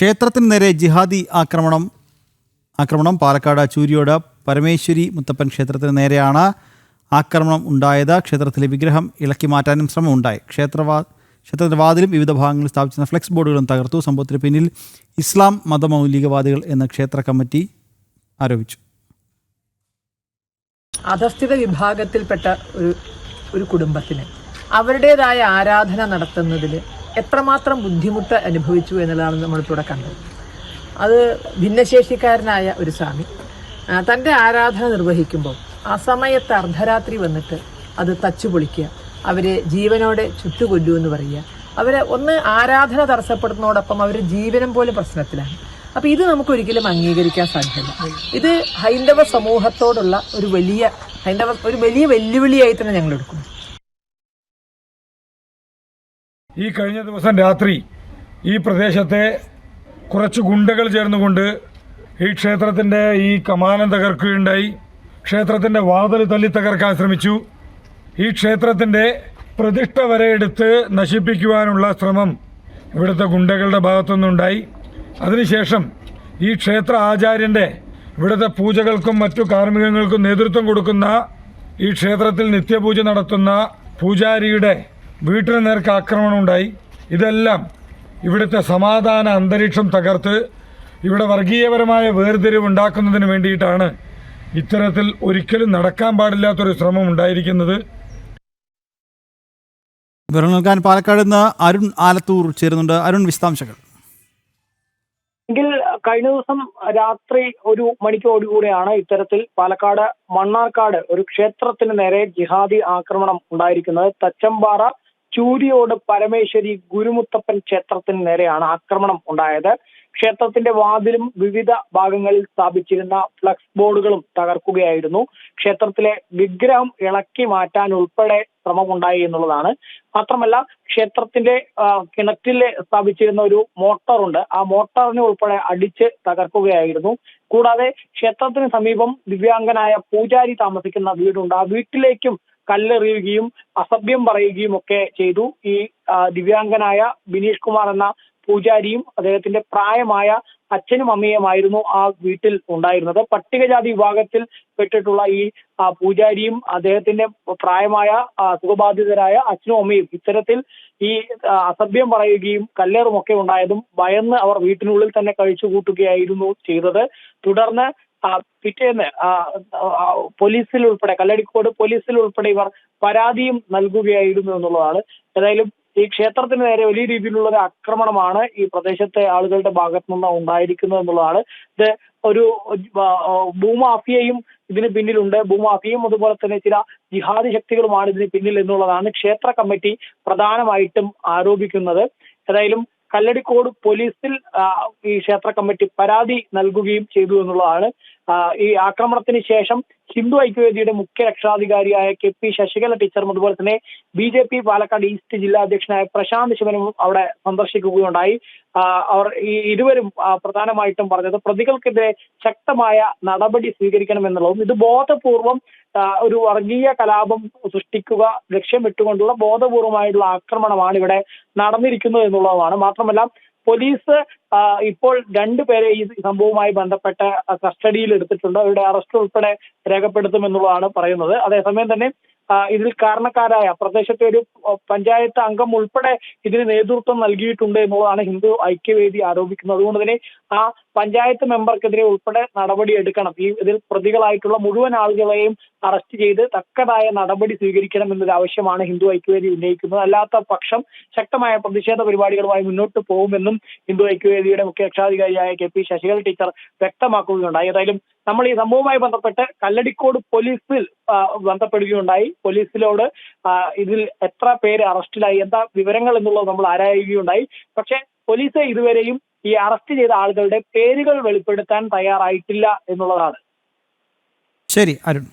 ക്ഷേത്രത്തിന് നേരെ ജിഹാദി ആക്രമണം. ആക്രമണം പാലക്കാട് ചൂരിയോട് പരമേശ്വരി മുത്തപ്പൻ ക്ഷേത്രത്തിന് നേരെയാണ് ആക്രമണം ഉണ്ടായത്. ക്ഷേത്രത്തിലെ വിഗ്രഹം ഇളക്കി മാറ്റാനും ശ്രമം ഉണ്ടായി ക്ഷേത്രവാ ക്ഷേത്രത്തിന്റെ വാതിലും വിവിധ ഭാഗങ്ങളിൽ സ്ഥാപിച്ചിരുന്ന ഫ്ലെക്സ് ബോർഡുകളും തകർത്തു. സംഭവത്തിന് പിന്നിൽ ഇസ്ലാം മതമൗലികവാദികൾ എന്ന ക്ഷേത്ര കമ്മിറ്റി ആരോപിച്ചു. അധസ്ഥിത വിഭാഗത്തിൽപ്പെട്ട ഒരു ഒരു കുടുംബത്തിന് അവരുടേതായ ആരാധന നടത്തുന്നതിൽ എത്രമാത്രം ബുദ്ധിമുട്ട് അനുഭവിച്ചു എന്നുള്ളതാണ് നമ്മളിപ്പോടെ കണ്ടത്. അത് ഭിന്നശേഷിക്കാരനായ ഒരു സ്വാമി തന്റെ ആരാധന നിർവഹിക്കുമ്പോൾ ആ സമയത്ത് അർദ്ധരാത്രി വന്നിട്ട് അത് തച്ചു പൊളിക്കുക അവരെ ജീവനോടെ ചുട്ടുകൊല്ലു എന്ന് പറയുക. അവരെ ഒന്ന് ആരാധന തടസ്സപ്പെടുന്നതോടൊപ്പം അവരുടെ ജീവനം പോലും പ്രശ്നത്തിലാണ്. അപ്പോൾ ഇത് നമുക്ക് ഒരിക്കലും അംഗീകരിക്കാൻ സാധ്യമല്ല. ഇത് ഹൈന്ദവ സമൂഹത്തോടുള്ള ഒരു വലിയ ഹൈന്ദവ ഒരു വലിയ വെല്ലുവിളിയായി തന്നെ ഞങ്ങൾ എടുക്കുന്നു. ഈ കഴിഞ്ഞ ദിവസം രാത്രി ഈ പ്രദേശത്തെ കുറച്ച് ഗുണ്ടകൾ ചേർന്നുകൊണ്ട് ഈ ക്ഷേത്രത്തിന്റെ ഈ കമാനം തകർക്കുകയുണ്ടായി. ക്ഷേത്രത്തിന്റെ വാതിൽ തല്ലി തകർക്കാൻ ശ്രമിച്ചു. ഈ ക്ഷേത്രത്തിന്റെ പ്രതിഷ്ഠ വരെ എടുത്ത് നശിപ്പിക്കുവാനുള്ള ശ്രമം ഇവിടുത്തെ ഗുണ്ടകളുടെ ഭാഗത്തുനിന്നുണ്ടായി. അതിനുശേഷം ഈ ക്ഷേത്ര ആചാര്യന്റെ ഇവിടുത്തെ പൂജകൾക്കും മറ്റു കാർമ്മികങ്ങൾക്കും നേതൃത്വം കൊടുക്കുന്ന ഈ ക്ഷേത്രത്തിൽ നിത്യപൂജ നടത്തുന്ന പൂജാരിയുടെ വീട്ടിന് നേർക്ക് ആക്രമണം ഉണ്ടായി. ഇതെല്ലാം ഇവിടുത്തെ സമാധാന അന്തരീക്ഷം തകർത്ത് ഇവിടെ വർഗീയപരമായ വേർതിരിവ് ഉണ്ടാക്കുന്നതിന് വേണ്ടിയിട്ടാണ് ഇത്തരത്തിൽ ഒരിക്കലും നടക്കാൻ പാടില്ലാത്തൊരു ശ്രമം ഉണ്ടായിരിക്കുന്നത്. വിവരം നൽകാൻ പാലക്കാട് നിന്ന് അരുൺ ആലത്തൂർ ചേരുന്നുണ്ട്. അരുൺ വിശദാംശങ്ങൾ. എങ്കിൽ കഴിഞ്ഞ ദിവസം രാത്രി ഒരു മണിക്കോടുകൂടിയാണ് ഇത്തരത്തിൽ പാലക്കാട് മണ്ണാർക്കാട് ഒരു ക്ഷേത്രത്തിന് നേരെ ജിഹാദി ആക്രമണം ഉണ്ടായിരിക്കുന്നത്. തച്ചമ്പാറ ചൂരിയോട് പരമേശ്വരി ഗുരുമുത്തപ്പൻ ക്ഷേത്രത്തിന് നേരെയാണ് ആക്രമണം ഉണ്ടായത്. ക്ഷേത്രത്തിന്റെ വാതിലും വിവിധ ഭാഗങ്ങളിൽ സ്ഥാപിച്ചിരുന്ന ഫ്ലക്സ് ബോർഡുകളും തകർക്കുകയായിരുന്നു. ക്ഷേത്രത്തിലെ വിഗ്രഹം ഇളക്കി മാറ്റാൻ ഉൾപ്പെടെ ശ്രമമുണ്ടായി എന്നുള്ളതാണ്. മാത്രമല്ല ക്ഷേത്രത്തിന്റെ കിണറ്റിൽ സ്ഥാപിച്ചിരുന്ന ഒരു മോട്ടോറുണ്ട്. ആ മോട്ടോറിനെ ഉൾപ്പെടെ അടിച്ച് തകർക്കുകയായിരുന്നു. കൂടാതെ ക്ഷേത്രത്തിന് സമീപം ദിവ്യാംഗനായ പൂജാരി താമസിക്കുന്ന വീടുണ്ട്. ആ വീട്ടിലേക്കും കല്ലെറിയുകയും അസഭ്യം പറയുകയും ഒക്കെ ചെയ്തു. ഈ ദിവ്യാംഗനായ ബിനീഷ് കുമാർ എന്ന പൂജാരിയും അദ്ദേഹത്തിന്റെ പ്രായമായ അച്ഛനും അമ്മയുമായിരുന്നു ആ വീട്ടിൽ ഉണ്ടായിരുന്നത്. പട്ടികജാതി വിഭാഗത്തിൽ പെട്ടിട്ടുള്ള ഈ പൂജാരിയും അദ്ദേഹത്തിന്റെ പ്രായമായ സുഖബാധിതരായ അച്ഛനും അമ്മയും ഇത്തരത്തിൽ ഈ അസഭ്യം പറയുകയും കല്ലേറും ഒക്കെ ഉണ്ടായതും ഭയന്ന് അവർ വീട്ടിനുള്ളിൽ തന്നെ കഴിച്ചു കൂട്ടുകയായിരുന്നു ചെയ്തത്. തുടർന്ന് പിറ്റേന്ന് പോലീസിൽ ഉൾപ്പെടെ കല്ലടിക്കോട് പോലീസിൽ ഉൾപ്പെടെ ഇവർ പരാതിയും നൽകുകയായിരുന്നു എന്നുള്ളതാണ്. ഏതായാലും ഈ ക്ഷേത്രത്തിന് നേരെ വലിയ രീതിയിലുള്ള ഒരു ആക്രമണമാണ് ഈ പ്രദേശത്തെ ആളുകളുടെ ഭാഗത്തു നിന്ന് ഉണ്ടായിരിക്കുന്നത് എന്നുള്ളതാണ്. ഇത് ഒരു ഭൂമാഫിയയും ഇതിന് പിന്നിലുണ്ട്. ഭൂമാഫിയയും അതുപോലെ തന്നെ ചില ജിഹാദി ശക്തികളുമാണ് ഇതിന് പിന്നിൽ എന്നുള്ളതാണ് ക്ഷേത്ര കമ്മിറ്റി പ്രധാനമായിട്ടും ആരോപിക്കുന്നത്. ഏതായാലും കല്ലടിക്കോട് പോലീസിൽ ഈ ക്ഷേത്ര കമ്മിറ്റി പരാതി നൽകുകയും ചെയ്തു എന്നുള്ളതാണ് ഈ ആക്രമണത്തിന് ശേഷം ഹിന്ദു ഐക്യവേദിയുടെ മുഖ്യ രക്ഷാധികാരിയായ കെ പി ശശികല ടീച്ചറും അതുപോലെ തന്നെ B J P Palakkad east ജില്ലാ അധ്യക്ഷനായ പ്രശാന്ത് ശിവനും അവിടെ സന്ദർശിക്കുകയുണ്ടായി. അവർ ഈ ഇരുവരും പ്രധാനമായിട്ടും പറഞ്ഞത് പ്രതികൾക്കെതിരെ ശക്തമായ നടപടി സ്വീകരിക്കണം എന്നുള്ളതും ഇത് ബോധപൂർവം ഒരു വർഗീയ കലാപം സൃഷ്ടിക്കുക ലക്ഷ്യമിട്ടുകൊണ്ടുള്ള ബോധപൂർവമായിട്ടുള്ള ആക്രമണമാണ് ഇവിടെ നടന്നിരിക്കുന്നത് എന്നുള്ളതുമാണ്. മാത്രമല്ല പോലീസ് ഇപ്പോൾ രണ്ടുപേരെ ഈ സംഭവവുമായി ബന്ധപ്പെട്ട കസ്റ്റഡിയിൽ എടുത്തിട്ടുണ്ട് അവരുടെ അറസ്റ്റ് ഉൾപ്പെടെ രേഖപ്പെടുത്തുമെന്നുള്ളതാണ് പറയുന്നത്. അതേസമയം തന്നെ ഇതിൽ കാരണക്കാരായ പ്രദേശത്തെ ഒരു പഞ്ചായത്ത് അംഗം ഉൾപ്പെടെ ഇതിന് നേതൃത്വം നൽകിയിട്ടുണ്ട് എന്നുള്ളതാണ് ഹിന്ദു ഐക്യവേദി ആരോപിക്കുന്നത്. അതുകൊണ്ട് തന്നെ ആ പഞ്ചായത്ത് മെമ്പർക്കെതിരെ ഉൾപ്പെടെ നടപടി എടുക്കണം. ഈ ഇതിൽ പ്രതികളായിട്ടുള്ള മുഴുവൻ ആളുകളെയും അറസ്റ്റ് ചെയ്ത് തക്കതായ നടപടി സ്വീകരിക്കണം എന്നൊരു ആവശ്യമാണ് ഹിന്ദു ഐക്യവേദി ഉന്നയിക്കുന്നത്. അല്ലാത്ത പക്ഷം ശക്തമായ പ്രതിഷേധ പരിപാടികളുമായി മുന്നോട്ട് പോകുമെന്നും ഹിന്ദു ഐക്യവേദിയുടെ മുഖ്യ രക്ഷാധികാരിയായ കെ പി ശശികല ടീച്ചർ വ്യക്തമാക്കുകയുണ്ടായി. ഏതായാലും നമ്മൾ ഈ സംഭവവുമായി ബന്ധപ്പെട്ട് കല്ലടിക്കോട് പോലീസിൽ ബന്ധപ്പെടുകയുണ്ടായി. പോലീസിലോട് ഇതിൽ എത്ര പേര് അറസ്റ്റിലായി എന്താ വിവരങ്ങൾ എന്നുള്ളത് നമ്മൾ ആരായുകയുണ്ടായി പക്ഷെ പോലീസ് ഇതുവരെയും ഈ അറസ്റ്റ് ചെയ്ത ആളുകളുടെ പേരുകൾ വെളിപ്പെടുത്താൻ തയ്യാറായിട്ടില്ല എന്നുള്ളതാണ്. ശരി അരുൺ.